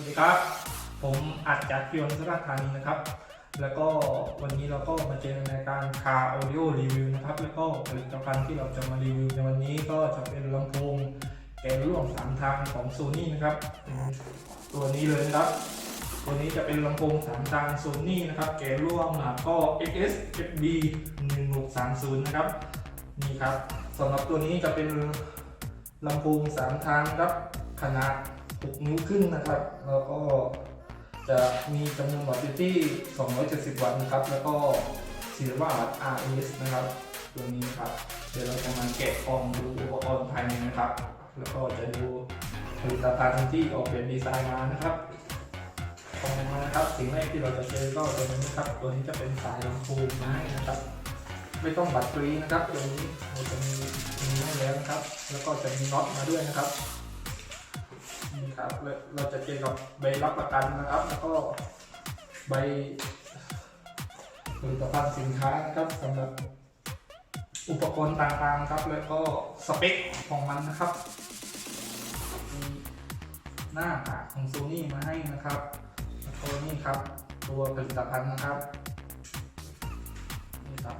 วัสดีครับ ผมอัดจากพิอนสุราษฎร์ธานีนะครับ แล้วก็วันนี้เราก็มาเจอในรายการคาออดิโอรีวิวนะครับ แล้วก็ผลิตภัณฑ์ที่เราจะมารีวิวในวันนี้ก็จะเป็นลำโพงแกนร่วมสามทางของโซนี่นะครับ ตัวนี้เลยนะครับ ตัวนี้จะเป็นลำโพงสามทางโซนี่นะครับ แกนร่วมก็ XS FB 1630นะครับ นี่ครับสำหรับตัวนี้จะเป็นลำโพงสามทางครับขนาด 6 นิ้วครึ่งนะครับ แล้วก็จะมีจำนวนวัตต์อยู่ที่ 270 วัตต์นะครับ แล้วก็4วัตต์ RS นะครับ ตัวนี้ครับ เดี๋ยวเราจะมาแกะกล่องดูอุปกรณ์ภายในนะครับ แล้วก็จะดูผลิตภัณฑ์ที่ออกแบบดีไซน์มานะครับกล่องมานะครับ สิ่งแรกที่เราจะเจอก็ตัวนี้นะครับ ตัวนี้จะเป็นสายลำโพงไม้นะครับ ไม่ต้องบัตรฟรีนะครับ ตัวนี้เราจะมีมีให้แล้วนะครับ แล้วก็จะมีน็อตมาด้วยนะครับ ครับเราจะเจอกับใบรับประกันนะครับ แล้วก็ใบผลิตภัณฑ์สินค้านะครับสำหรับอุปกรณ์ต่างๆครับ แล้วก็สเปคของมันนะครับมีหน้าปากของโซนี่มาให้นะครับแล้วก็นี่ครับ ตัวผลิตภัณฑ์นะครับนี่ครับ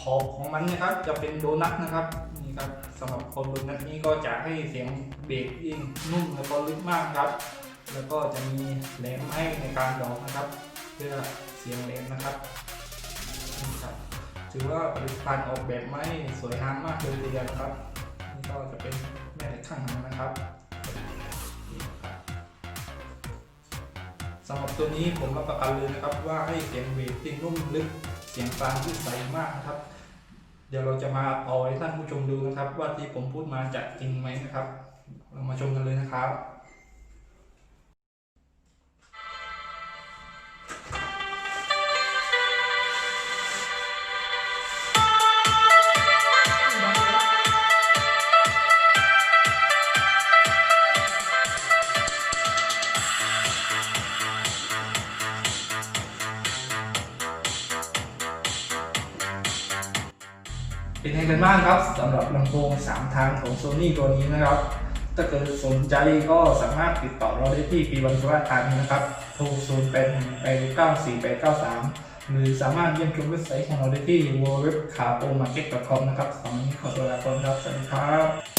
ขอบของมันนะครับจะเป็นโดนัทนะครับนี่ครับ สำหรับคนโดนัทนี้ก็จะให้เสียงเบสยิ่งนุ่มแล้วก็ลึกมากครับ แล้วก็จะมีแหลมให้ในการดอกนะครับ เพื่อเสียงแหลมนะครับนี่ครับ ถือว่าผลิตภัณฑ์ออกแบบมาให้สวยงามมากเลยทีเดียวนะครับนี่ก็จะเป็นแม่เหล็กข้างหลังนะครับสำหรับตัวนี้ผมรับประกันเลยนะครับว่าให้เสียงเบสที่นุ่มลึกเสียงกลางที่ใสมากนะครับ เดี๋ยวเราจะมาเอาให้ท่านผู้ชมดูนะครับ ว่าที่ผมพูดมาจะจริงไหมนะครับ เรามาชมกันเลยนะครับ เป็นยังไงกันบ้างครับสำหรับลำโพง3 ทางของ Sony ตัวนี้นะครับ ถ้าเกิดสนใจก็สามารถติดต่อเราได้ที่ปีวันสุราษฎร์ธานีนะครับโทร0 8 8 9 4 8 9 3 หรือสามารถเยี่ยมชมเว็บไซต์ของเราได้ที่ www.capomarket.com นะครับสำหรับวันนี้ขอตัวลาไปครับ สวัสดีครับ